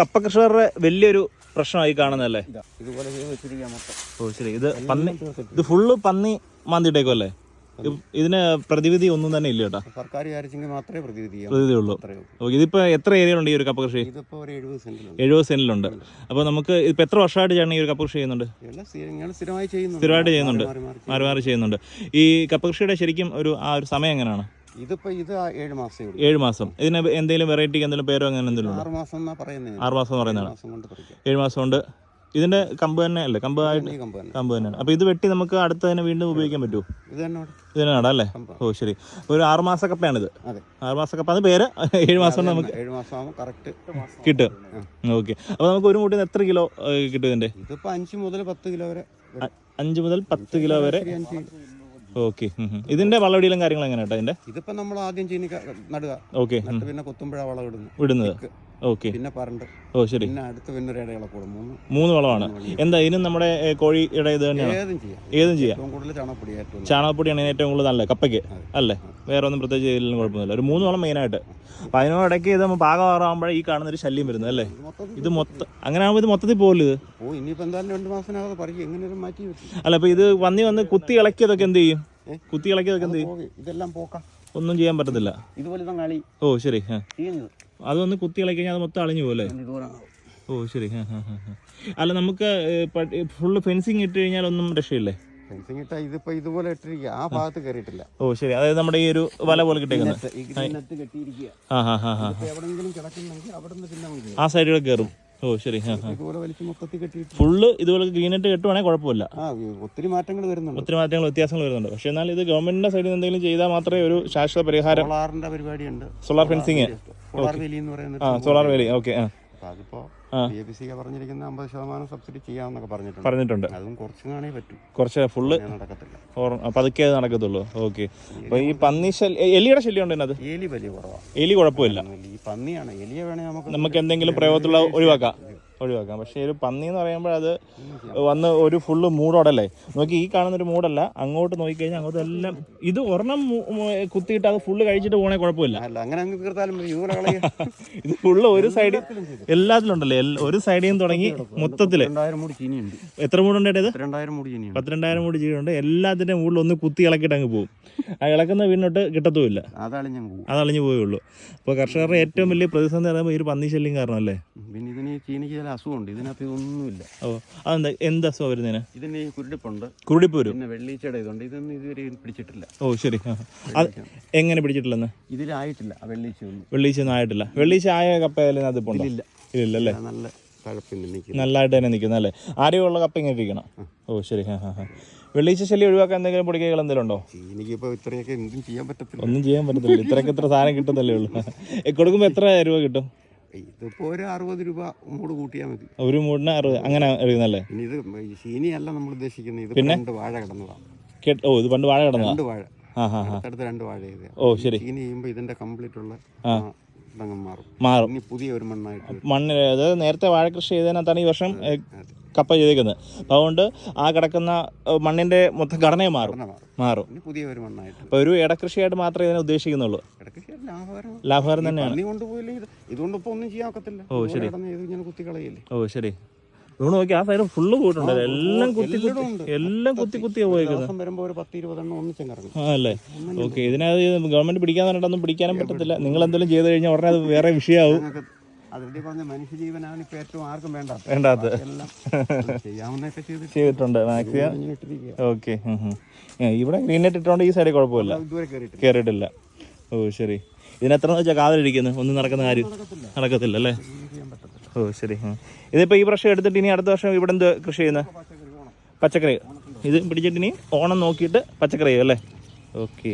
കപ്പ കർഷകരുടെ വലിയൊരു പ്രശ്നമായി കാണുന്നല്ലേ ഓ ശരി. ഇത് പന്നി ഇത് ഫുള്ള് പന്നി മാന്തിട്ടേക്കും അല്ലേ ഇതിന് പ്രതിവിധി ഒന്നും തന്നെ ഇല്ല കേട്ടോ. സർക്കാർ വിചാരിച്ചെങ്കിൽ മാത്രമേ പ്രതിവിധി ഉള്ളൂ. ഇതിപ്പോ എത്ര ഉണ്ട് ഈ ഒരു കപ്പ കൃഷി എഴുപത് സെന്റിലുണ്ട്. അപ്പൊ നമുക്ക് ഇപ്പൊ എത്ര വർഷമായിട്ട് ചേട്ടൻ ഈ ഒരു കപ്പ കൃഷി ചെയ്യുന്നുണ്ട്. സ്ഥിരമായിട്ട് ചെയ്യുന്നുണ്ട്. മാറി മാറി ചെയ്യുന്നുണ്ട്. ഈ കപ്പ കൃഷിയുടെ ശരിക്കും ഒരു ആ ഒരു സമയം എങ്ങനെയാണ്? ഇതിപ്പോ ഇത് ഏഴ് ഏഴ് മാസം. ഇതിന് എന്തെങ്കിലും വെറൈറ്റിക്ക് എന്തെങ്കിലും പേരോ അങ്ങനെ എന്തെങ്കിലും ആറ് മാസം എന്നാ പറയുന്നത് ആറ് മാസം പറയുന്നതാണ്. മാസം ഏഴ് മാസം കൊണ്ട്. ഇതിന്റെ കമ്പ് തന്നെ അല്ലേ കമ്പ് ആയിട്ട് കമ്പ് തന്നെ. തന്നെയാണ്. അപ്പോൾ ഇത് വെട്ടി നമുക്ക് അടുത്ത് തന്നെ വീണ്ടും ഉപയോഗിക്കാൻ പറ്റുമോ ഇത് തന്നെ അല്ലേ? ഓ ശരി. ഒരു ആറ് മാസ കപ്പയാണിത്. അതെ. ആറ് മാസ കപ്പ. അത് പേര്? ഏഴ് മാസം നമുക്ക് ഏഴ് മാസം കറക്റ്റ് കിട്ടും. ഓക്കെ. അപ്പോൾ നമുക്ക് ഒരു മുട്ടിൽ നിന്ന് എത്ര കിലോ കിട്ടും ഇതിന്റെ? ഇതിപ്പോ അഞ്ച് മുതൽ പത്ത് കിലോ വരെ. അഞ്ച് മുതൽ പത്ത് കിലോ വരെ ഓക്കെ ഇതിന്റെ വളവടിയിലും കാര്യങ്ങളും എങ്ങനെയാട്ടോ ഇതിന്റെ? ഇതിപ്പോ നമ്മൾ ആദ്യം ചീനി ക- നടുക ഓക്കെ പിന്നെ കൊത്തുമ്പഴ വളം ഇടുന്നു വിടുന്നത്. ഇക്ക്. ഓക്കെ. പിന്നെ പറണ്ട്. ഓ ശരി. പിന്നെ അടുത്ത് പിന്നെ ഒരു ഇടയിള കൂടും മൂന്ന്. മൂന്ന് വളമാണ്. എന്താ ഇതിനും നമ്മുടെ കോഴി ഇട ഇത് തന്നെയാണ്? ഏതും ചെയ്യാം. ഏതും ചെയ്യാം. ഏറ്റവും കൂടുതൽ ചാണകപ്പൊടി ഏറ്റവും ചാണകപ്പൊടിയാണ് ഏറ്റവും കൂടുതൽ നല്ലത്. കപ്പയ്ക്ക് അല്ലേ? വേറെ ഒന്നും പ്രത്യേകിച്ച് ചെയ്തില്ലെങ്കിലും കുഴപ്പമൊന്നുമില്ല. ഒരു മൂന്ന് വളം മെയിനായിട്ട് അപ്പം അതിനോടൊക്കെ ഇത് നമ്മൾ പാകമാറാകുമ്പോഴേ ഈ കാണുന്ന ഒരു ശല്യം വരുന്നത് അല്ലേ? ഇത് മൊത്തം അങ്ങനെ ആകുമ്പോൾ ഇത് മൊത്തത്തിൽ പോകില്ല ഇത്? ഓ ഇനിയിപ്പോൾ എന്തായാലും രണ്ട് മാസത്തിനകത്ത് പറയും എങ്ങനെ മാറ്റി അല്ല അപ്പോൾ ഇത് വന്നി വന്ന് കുത്തി ഇളക്കിയതൊക്കെ എന്ത് ചെയ്യും? കുത്തി ഇളക്കിയതൊക്കെ എന്ത് ചെയ്യും? ഇതെല്ലാം പോക്കാം. ഒന്നും ചെയ്യാൻ പറ്റത്തില്ല. ഇതുപോലെ ഓ ശരി. അത് വന്ന് കുത്തി ഇളക്കി കഴിഞ്ഞാൽ അത് മൊത്തം അളിഞ്ഞു പോലെ ഓ ശരി. അല്ല നമുക്ക് ഫുള്ള് ഫെൻസിങ് ഇട്ട് കഴിഞ്ഞാൽ ഒന്നും രക്ഷയില്ലേ? ഫെൻസിങ് ഇട്ടാ ഇതിപ്പോ ഇതുപോലെ ഇട്ടിരിക്കുക ആ ഭാഗത്ത് കയറിയിട്ടില്ല ഓ ശരി. അതായത് നമ്മുടെ ഈ ഒരു വല പോലെ കിട്ടേക്കുന്നത് ആ സൈഡിൽ കയറും ഓ ശരി. ഫുള്ള് ഇതുപോലെ ഗ്രീനായിട്ട് കെട്ടുവാണെങ്കിൽ കുഴപ്പമില്ല. ഒത്തിരി മാറ്റങ്ങൾ വരുന്നുണ്ട്. ഒത്തിരി മാറ്റങ്ങൾ വ്യത്യാസങ്ങൾ വരുന്നുണ്ട്. പക്ഷെ എന്നാൽ ഇത് ഗവൺമെന്റിന്റെ സൈഡിൽ നിന്ന് എന്തെങ്കിലും ചെയ്താൽ മാത്രമേ ഒരു ശാശ്വത പരിഹാരം സോളാറിന്റെ പരിപാടിയുണ്ട്. സോളാർ ഫെൻസിങ് സോളാർ വേലി എന്ന് പറയുന്നത് ആ സോളാർ വേലി. ഓക്കെ ആ. അപ്പൊ അതിപ്പോ പി എ പി സി പറഞ്ഞിരിക്കുന്ന അമ്പത് ശതമാനം സബ്സിഡി ചെയ്യാമെന്നൊക്കെ പറഞ്ഞിട്ടുണ്ട്. പറഞ്ഞിട്ടുണ്ട്. അതും കുറച്ച് കാണേ പറ്റൂ. കുറച്ച് ഫുള്ള് നടക്കത്തില്ല. പതുക്കെ നടക്കത്തുള്ളൂ. ഓക്കെ അപ്പൊ ഈ പന്നി എലിയുടെ ശല്യം ഉണ്ട് എലി വലിയ കുറവാണ് എലി കുഴപ്പമില്ല. ഈ പന്നിയാണ്. എലിയെ വേണേ നമുക്ക് നമുക്ക് എന്തെങ്കിലും പ്രയോഗത്തിലുള്ള ഒഴിവാക്കാം. ഒഴിവാക്കാം. പക്ഷേ ഒരു പന്നി എന്ന് പറയുമ്പോൾ അത് വന്ന് ഒരു ഫുള്ള് മൂടോടല്ലേ? നോക്കി ഈ കാണുന്ന ഒരു മൂടല്ല. അങ്ങോട്ട് നോക്കിക്കഴിഞ്ഞാൽ അങ്ങോട്ട് എല്ലാം ഇത് ഒരെണ്ണം കുത്തിയിട്ട് അത് ഫുള്ള് കഴിച്ചിട്ട് പോകണേ കുഴപ്പമില്ല. ഇത് ഫുള്ള് ഒരു സൈഡിൽ എല്ലാത്തിലും ഉണ്ടല്ലേ? ഒരു സൈഡിൽ നിന്ന് തുടങ്ങി ചീനിയുണ്ട്. എത്ര മൂടുണ്ട് മൂടി ചീനിയുണ്ട്. പത്തിരണ്ടായിരം മൂടി ചെയ്യുന്നുണ്ട് എല്ലാത്തിന്റെ മുകളിൽ ഒന്ന് കുത്തി ഇളക്കിട്ട് അങ്ങ് പോകും ആ ഇളക്കുന്ന വീടിനോട്ട് കിട്ടത്തുമില്ല. അതളിഞ്ഞു പോയുള്ളൂ അപ്പോൾ കർഷകരുടെ ഏറ്റവും വലിയ പ്രതിസന്ധി പറയുമ്പോൾ ഈ ഒരു പന്നി ശല്യം കാരണം അല്ലേ പിന്നെ ഇതിന് ചീനിക്ക് ചില അസുഖമുണ്ട്. ഇതിനകത്ത് ഇതൊന്നുമില്ല. ഓ അതെന്താ? എന്ത് അസുഖം വരുന്നതിന് ഇതിന്? ഈ കുരുടിപ്പുണ്ട്. കുരുടിപ്പ് വരും പിന്നെ വെള്ളീച്ചയുടെ ഇതുണ്ട്. ഇതൊന്നും ഇതുവരെ പിടിച്ചിട്ടില്ല. ഓ ശരി. ആ. അത് എങ്ങനെ പിടിച്ചിട്ടില്ലെന്ന്? ഇതിലായിട്ടില്ല. ആ വെള്ളീച്ച ഒന്നും വെള്ളീച്ച ഒന്നും ആയിട്ടില്ല. വെള്ളീച്ച ആയ കപ്പ അത് ഉണ്ടോ? ഇല്ല ഇല്ല അല്ലേ നല്ല നിൽക്കുന്നു. നല്ലതായിട്ട് തന്നെ നിൽക്കുന്നത് അല്ലേ? ആരെയുള്ള കപ്പ ഇങ്ങനെ ഇരിക്കണം? ഓ ശരി. ഹാ ഹാ ഹാ വെള്ളീച്ച ശല്യം ഒഴിവാക്കാൻ എന്തെങ്കിലും പൊടിക്കൈകൾ എന്തെങ്കിലും ഉണ്ടോ? ചീനിക്ക് ഇപ്പോൾ ഇത്രയൊക്കെ എന്തും ചെയ്യാൻ പറ്റത്തില്ല. ഒന്നും ചെയ്യാൻ പറ്റത്തില്ല. ഇത്രയ്ക്ക് ഇത്ര സാധനം കിട്ടുന്നല്ലേ ഉള്ളൂ. കൊടുക്കുമ്പോൾ എത്ര രൂപ കിട്ടും? ഇതിപ്പോൾ ഒരു അറുപത് രൂപ മൂട് കൂട്ടിയാൽ മതി. ഒരു മൂടിന് അറുപത് അങ്ങനെ അറിയുന്നല്ലേ ഇനി ഇത് ഈ ചീനിയല്ല നമ്മൾ ഉദ്ദേശിക്കുന്നത്. ഇത് രണ്ട് വാഴ കിടന്നതാണ് കേട്ട് ഓ ഇത് പണ്ട് വാഴ കിടന്നതാ? രണ്ട് വാഴ. ആ ഹാ ഹാ അടുത്തടുത്ത് രണ്ട് വാഴ ചെയ്ത് ഓ ശരി. ചീനി ചെയ്യുമ്പോൾ ഇതിന്റെ കംപ്ലീറ്റ് ഉള്ള ആ. ഇതങ്ങ് മാറും. മാറും. ഇനി പുതിയ ഒരു മണ്ണായിട്ട് വരും. മണ്ണ് അതായത് നേരത്തെ വാഴ കൃഷി ചെയ്തതിനകത്താണ് ഈ വർഷം ഏ. കപ്പ ചെയ്തേക്കുന്നത്. അപ്പോൾ അതുകൊണ്ട് ആ കിടക്കുന്ന മണ്ണിന്റെ മൊത്തം ഘടനയെ മാറും. മാറും. പുതിയ ഒരു മണ്ണായിട്ട്. അപ്പോൾ ഒരു ഇടകൃഷിയായിട്ട് മാത്രമേ ഇതിനെ ഉദ്ദേശിക്കുന്നുള്ളൂ. ലാഭകരം. തന്നെയാണ്. ഇതുകൊണ്ട് ഇപ്പോൾ ഒന്നും ചെയ്യാൻ ഓ ശരി. ഓ ശരി. ഇവിടെ നോക്കി ആ സൈഡ് ഫുള്ള് പോയിട്ടുണ്ട്. എല്ലാം കുത്തി കുത്തി എല്ലാം കുത്തി കുത്തിയാ പോയേക്കുന്നത്. അല്ലേ? ഓക്കെ ഇതിനകത്ത് ഗവൺമെന്റ് പിടിക്കാൻ പറഞ്ഞിട്ടൊന്നും പിടിക്കാനും പറ്റത്തില്ല. നിങ്ങൾ എന്തെങ്കിലും ചെയ്ത് കഴിഞ്ഞാൽ ഉടനെ അത് വേറെ വിഷയമാവും അതിന്റെ പറഞ്ഞ മനുഷ്യജീവനാണ് ഇപ്പൊ ഏറ്റവും ആർക്കും വേണ്ട വേണ്ടാത്ത എല്ലാം ചെയ്യാവുന്നൊക്കെ ചെയ്തിട്ടുണ്ട് മാക്സിമം. ഓക്കെ ഇവിടെ ഗ്രീൻ നെറ്റ് ഇട്ടോണ്ട് ഈ സൈഡിൽ കുഴപ്പമില്ല. കയറിയിട്ടില്ല ഓ ശരി. ഇതിനെത്ര വെച്ചാൽ കാതലിരിക്കുന്നു ഒന്നും നടക്കുന്ന കാര്യം നടക്കത്തില്ല. അല്ലേ? ഓ ശരി. ഇതിപ്പോ ഈ വർഷം എടുത്തിട്ട് ഇനി അടുത്ത വർഷം ഇവിടെ എന്ത് കൃഷി ചെയ്യുന്നത് പച്ചക്കറി പച്ചക്കറി. ഇത് പിടിച്ചിട്ട് ഇനി ഓണം നോക്കിയിട്ട് പച്ചക്കറി ചെയ്യും അല്ലേ? ഓക്കെ.